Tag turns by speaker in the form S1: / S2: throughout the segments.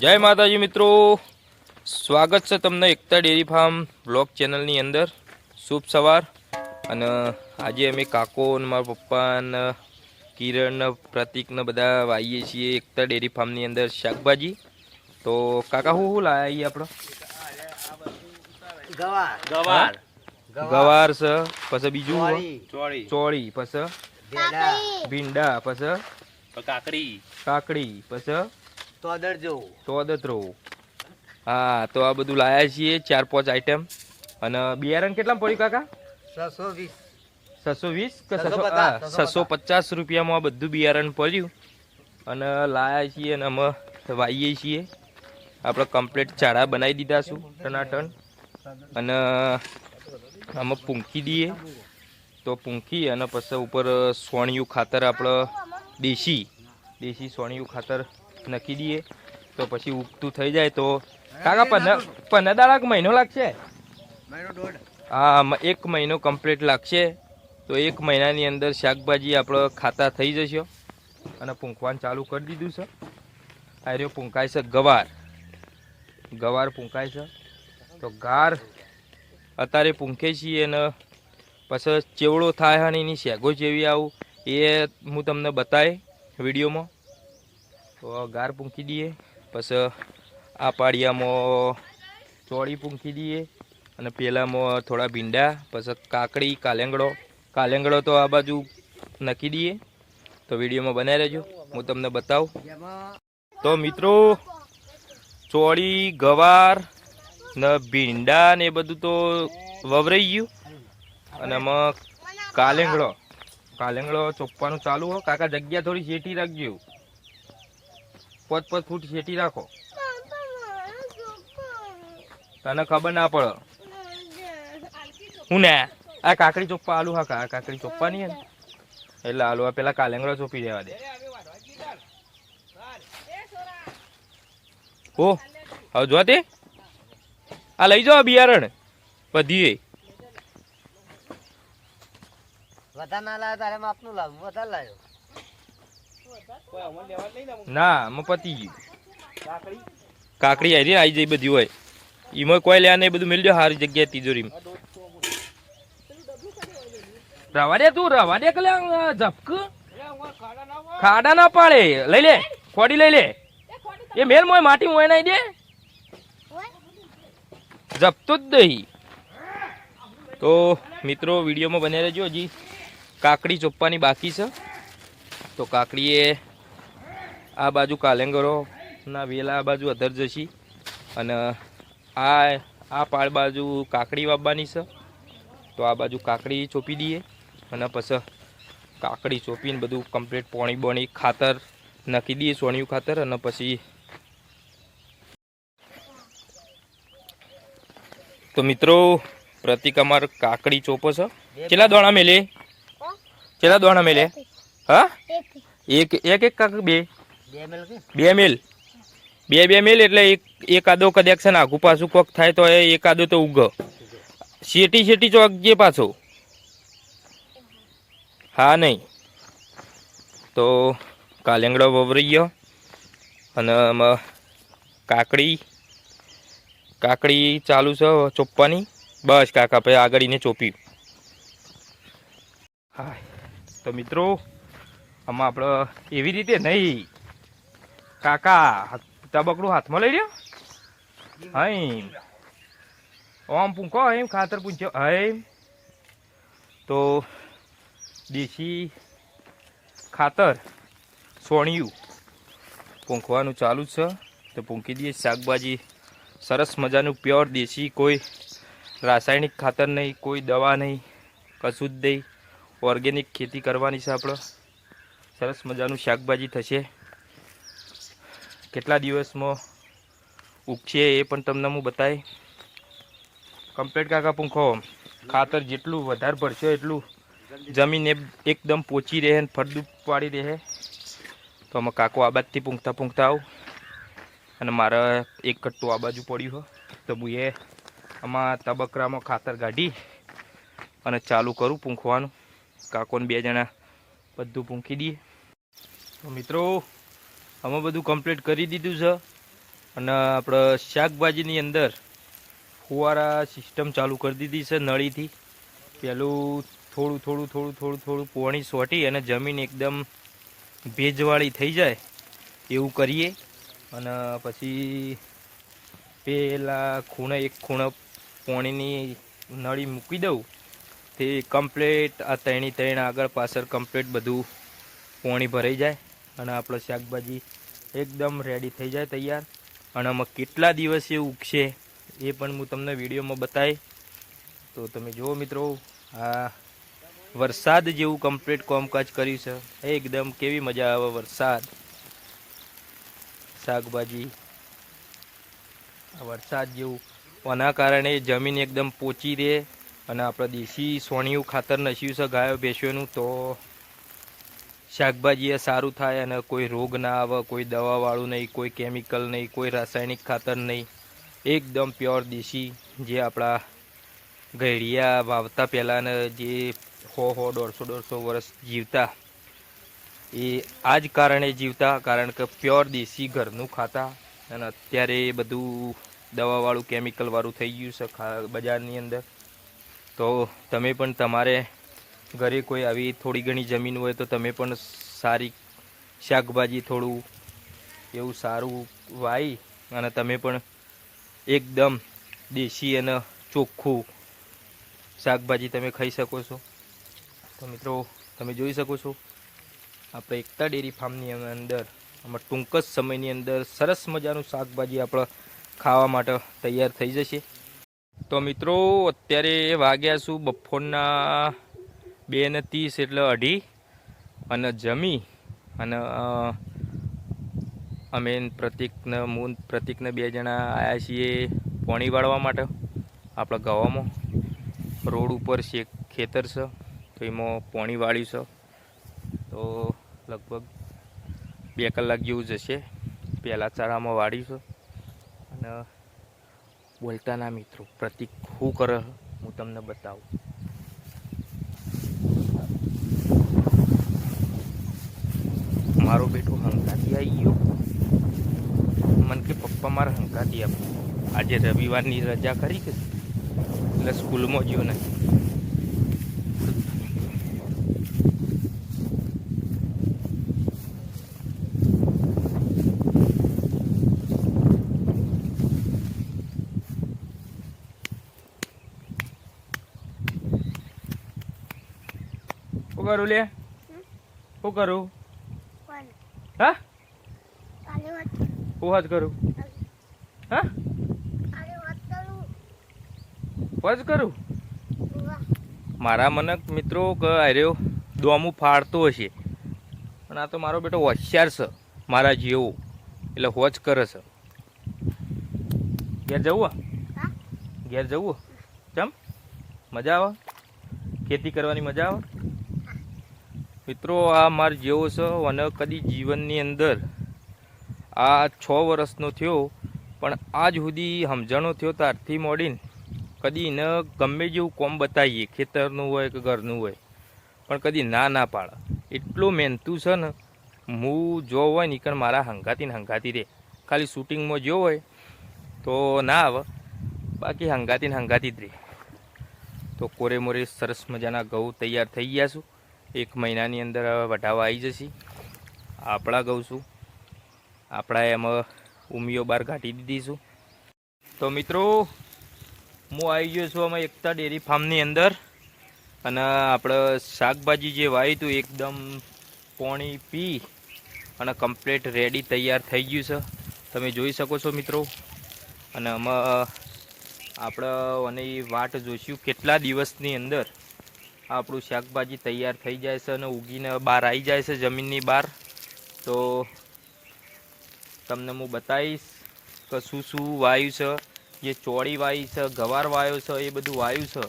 S1: જય માતાજી મિત્રો. સ્વાગત છે તમને એકતા ડેરી ફાર્મ બ્લોગ ચેનલની અંદર. શુભ સવાર. અને આજે અમે કાકો અને મારા પપ્પા ને કિરણ પ્રતિકને પ્રતિક ને બધા વાઈએ છીએ એકતા ડેરી ફાર્મની અંદર શાકભાજી. તો કાકા હું શું લાયા આપણે
S2: ગવાર.
S3: ગવાર.
S1: ગવાર. છે પછી બીજું
S2: ચોળી.
S3: ચોળી.
S1: પછી
S2: ભીંડા.
S1: પછી
S3: કાકડી.
S1: કાકડી પછી
S2: તોદરજો
S1: તોદતરો હા તો આ બધું લાયા છીએ ચાર પાંચ આઈટમ અને બિયારણ કેટલા પડ્યું કાકા?
S2: છસો વીસ.
S1: છસો વીસ કે
S2: છસો પચાસ,
S1: રૂપિયામાં આ બધું બિયારણ પડ્યું. અને લાયા છીએ અને અમે વાઈએ છીએ. આપણે કમ્પ્લીટ ચાળા બનાવી દીધા છું ટનાટન. અને અમે પૂંખી દઈએ તો પૂંખી અને પછી ઉપર સોણિયું ખાતર આપણે દેશી દેશી સોણિયું ખાતર નાખી દઈએ. તો પછી ઉગતું થઈ જાય તો કાકા પંદર પંદર દાડા મહિનો લાગશે? હા એક મહિનો કમ્પ્લીટ લાગશે. તો એક મહિનાની અંદર શાકભાજી આપણે ખાતા થઈ જશે. અને પૂંખવાનું ચાલુ કરી દીધું છે. આ રહ્યો પૂંખાય છે ગવાર. ગવાર પૂંખાય છે. તો ગાર અત્યારે પૂંખે છીએ અને પછી ચેવડો થાય અને એની શેગો જેવી આવું. એ હું તમને બતાવી વિડીયોમાં. ગાર પૂંખી દઈએ પછી આ પાડિયામાં ચોળી પૂંખી દઈએ અને પેલામાં થોડા ભીંડા, પછી કાકડી, કાલેંગડો. કાલેંગડો તો આ બાજુ નાખી દઈએ તો વિડીયોમાં બનાવી રહેજો. હું તમને બતાવું. તો મિત્રો, ચોળી, ગવાર, ને ભીંડા ને એ બધું તો વવરાઈ ગયું. અને આમાં કાલેંગડો. કાલેંગડો ચોપવાનું ચાલુ હો. કાકા જગ્યા થોડી શેટી રાખજો. પાંચ પાંચ ફૂટ શેટી રાખો. તને ખબર ના પડે. હું ને? આ કાકડી ચોપ્પા આલુ હા આ કાકડી ચોપ્પા નહીં ને એટલે આલુ આ પેલા કાલેંગડો ચોપી દેવા દે. ઓ હવે જો તે. આ લઈ જાઓ બિયારણ. બધી
S2: વધારે ના લાવ્યો તારે માપનું લાવું વધારે લાવ્યો.
S1: ના મ પતી ગયું. કાકડી આવી આવી જઈ બધી હોય. એમાં કોઈ લ્યા નહીં બધું મિલજો સારી જગ્યાએ તિજોરીમાં. રવા દે તું, રવા દે કલે ઝપક. ખાડા ના પાડે. લઈ લે, ખોડી લઈ લે. એ મેલ મોય, માટી મોય નાઈ દે. જપતો જ દઈ. તો મિત્રો, વિડીયોમાં બને રહેજો. હજી કાકડી ચોપ્પાની બાકી છે. તો કાકડીએ આ બાજુ કાલેંગરો ના વેલા આ બાજુ અધર જશી. અને આ આ પાળ બાજુ કાકડી વાવવાની છે. તો આ બાજુ કાકડી ચોપી દઈએ અને પછી કાકડી ચોપીને બધું કમ્પ્લીટ પોણી બોણી ખાતર નાખી દઈએ સોણિયું ખાતર અને પછી તો મિત્રો પ્રતિક અમાર કાકડી ચોપો છે. કેટલા દોણા મેલે? કેટલા દોણા મેલે? હા? એક એક. એક કાક બે?
S2: બે મેલ
S1: બે મિલ બે બે મિલ એટલે એક એક આદો કદાચ છે ને આઘું પાછું કોક થાય તો એ એક આદો તો ઉગ શેટી શેટી ચોક જે પાછો? હા નહીં. તો કાલેંગડો વવરી ગયો. અને આમાં કાકડી કાકડી ચાલુ છે ચોપવાની બસ કાકા પછી આગળ એને ચોપ્યું હા તો મિત્રો આમાં આપણે એવી રીતે નહીં. કાકા તબકડું હાથમાં લઈ લ્યો. હઈ ઓમ પૂંખો એમ ખાતર પૂંછો હઈ તો દેશી ખાતર, સોણિયું પૂંખવાનું ચાલુ છે. તો પૂંખી દઈએ, શાકભાજી સરસ મજાનું, પ્યોર દેશી, કોઈ રાસાયણિક ખાતર નહીં, કોઈ દવા નહીં, કશું જ નહીં. ઓર્ગેનિક ખેતી કરવાની છે આપણે સરસ મજાનું શાકભાજી થશે. કેટલા દિવસમાં ઉગશે એ પણ તમને હું બતાવી કમ્પ્લેટ કાકા પૂંખો, ખાતર જેટલું વધારે ભરશો એટલું જમીન એકદમ પોચી રહે ને ફળદ્રુપ પાડી રહે. તો અમે કાકો આ બાજુથી પૂંખતા પૂંખતા આવું. અને મારે એક કટ્ટું આ બાજુ પડ્યું હો. તો બુએ આમાં તબકરામાં ખાતર કાઢી અને ચાલુ કરું પૂંખવાનું. કાકોને બે જણા બધું પૂંખી દઈએ. મિત્રો અમે બધું કમ્પ્લીટ કરી દીધું છે અને આપણે શાકભાજીની અંદર ફુવારા સિસ્ટમ ચાલુ કરી દીધી છે નળીથી. પેલું થોડું થોડું થોડું થોડું થોડું પોણી સોટી અને જમીન એકદમ ભેજવાળી થઈ જાય એવું કરીએ. અને પછી પેલા ખૂણે એક ખૂણે પોણીની નળી મૂકી દઉં. તે કમ્પ્લેટ આ ત્રણી ત્રણ આગળ પાછળ કમ્પ્લેટ બધું પોણી ભરાઈ જાય. અને આપણો શાકભાજી એકદમ રેડી થઈ જાય તૈયાર. અને આમાં કેટલા દિવસ એ ઉગશે એ પણ હું તમને વિડીયોમાં બતાવી તો તમે જુઓ મિત્રો, આ વરસાદ જેવું કમ્પ્લીટ કામકાજ કર્યું છે. એકદમ કેવી મજા આવે વરસાદ. શાકભાજી વરસાદ જેવું. આના કારણે જમીન એકદમ પોચી રહે અને આપણે દેશી સોણિયું ખાતર નસ્યું છે ગાયો, ભેંસોનું. તો શાકભાજી એ સારું થાય અને કોઈ રોગ ના આવે, કોઈ દવાવાળું નહીં, કોઈ કેમિકલ નહીં, કોઈ રાસાયણિક ખાતર નહીં. એકદમ પ્યોર દેશી જે આપણા ઘેડિયા વાવતા પહેલાંને જે સો સો દોઢસો દોઢસો વર્ષ જીવતા. એ આ જ કારણે જીવતા, કારણ કે પ્યોર દેશી ઘરનું ખાતા. અને અત્યારે એ બધું દવાવાળું કેમિકલવાળું થઈ ગયું છે બજારની અંદર. તો તમે પણ તમારે ઘરે કોઈ આવી થોડી ઘણી જમીન હોય તો તમે પણ સારી શાકભાજી થોડું એવું સારું વાવી અને તમે પણ એકદમ દેશી અને ચોખ્ખું શાકભાજી તમે ખાઈ શકો છો. તો મિત્રો, તમે જોઈ શકો છો, આપણે એકતા ડેરી ફાર્મની અંદર, આમાં ટૂંક જ સમયની અંદર સરસ મજાનું શાકભાજી આપણે ખાવા માટે તૈયાર થઈ જશે. તો મિત્રો, અત્યારે વાગ્યા શું? બપોરના બે ને ત્રીસ એટલે અઢી અને જમી અને અમે પ્રતિકને, હું પ્રતિકને બે જણા આવ્યા છીએ પોણી વાળવા માટે, આપણા ગાવામાં. રોડ ઉપર છે ખેતર છે, તો એમાં પોણી વાળ્યું છે. તો લગભગ બે કલાક જેવું જશે, પહેલાં ચારામાં વાળ્યું છે. અને બોલતાના મિત્રો, પ્રતિક શું કરે હું તમને બતાવું. મારો બેટો હંકાથી આવી ગયો. મને કે પપ્પા મારે હંકાથી આપો. આજે રવિવારની રજા કરી કે? એટલે સ્કૂલમાં ગયો ને. શું કરું લે? શું કરું? હા?
S3: વાત
S1: કરું? હા? વજ કરું? મારા મને મિત્રો કે અર્યો દોમું ફાડતો હશે. પણ આ તો મારો બેટો હોશિયાર છે મારા જેવો. એટલે હોજ કરે છે. ઘેર જવું
S3: હા?
S1: ઘેર જવું ચમ મજા આવે? ખેતી કરવાની મજા આવે? મિત્રો, આ માર જેવો છે અને કદી જીવનની અંદર આ છ વર્ષનો થયો, પણ આજ સુધી સમજણો થયો ત્યારથી મોડીને કદી એને ગમે જેવું કોમ બતાવીએ, ખેતરનું હોય કે ઘરનું હોય, પણ કદી ના ના પાડે. એટલું મહેનતું છે ને, હું જો હોય ને કણ મારા હંગાતી ને હંગાતી રે ખાલી શૂટિંગમાં જો હોય તો ના આવે, બાકી હંગાતી ને હંગાતી જ રે તો કોરે મોરે સરસ મજાના ઘઉં તૈયાર થઈ ગયા છું. એક મહિનાની અંદર વઢાવા આવી જશે. આપણા છું. આપણા એમાં ઉમિયો બહાર કાઢી દીધીશું તો મિત્રો, હું આવી ગયો છું અમે એકતા ડેરી ફાર્મની અંદર. અને આપણે શાકભાજી જે વાવ્યું હતું એકદમ પોણી પી અને કમ્પ્લીટ રેડી તૈયાર થઈ ગયું છે. તમે જોઈ શકો છો મિત્રો. અને આમાં, આપણે અને વાટ જોઈશું કેટલા દિવસની અંદર. આપણું શાકભાજી તૈયાર થઈ જાય છે અને ઉગીને બહાર આવી જાય છે જમીનની બહાર. તો તમને હું બતાવીશ કે શું શું વાયુ છે, જે ચોળી વાયુ છે, ગવાર વાયુ છે, એ બધું વાયુ છે.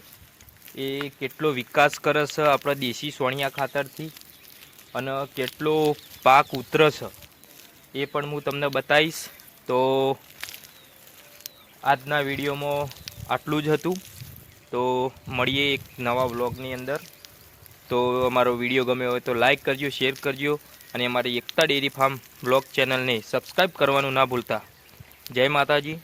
S1: એ કેટલો વિકાસ કરે છે આપણા દેશી સોણિયા ખાતરથી અને કેટલો પાક ઉતરે છે, એ પણ હું તમને બતાવીશ. તો આજના વિડીયોમાં આટલું જ હતું. તો મળીએ એક નવા વ્લોગની અંદર. તો અમારો વીડિયો ગમ્યો હોય તો લાઇક કરજો, શેર કરજો અને અમારી એકતા ડેરી ફાર્મ બ્લોગ ચેનલને સબસ્ક્રાઈબ કરવાનું ના ભૂલતા. જય માતાજી.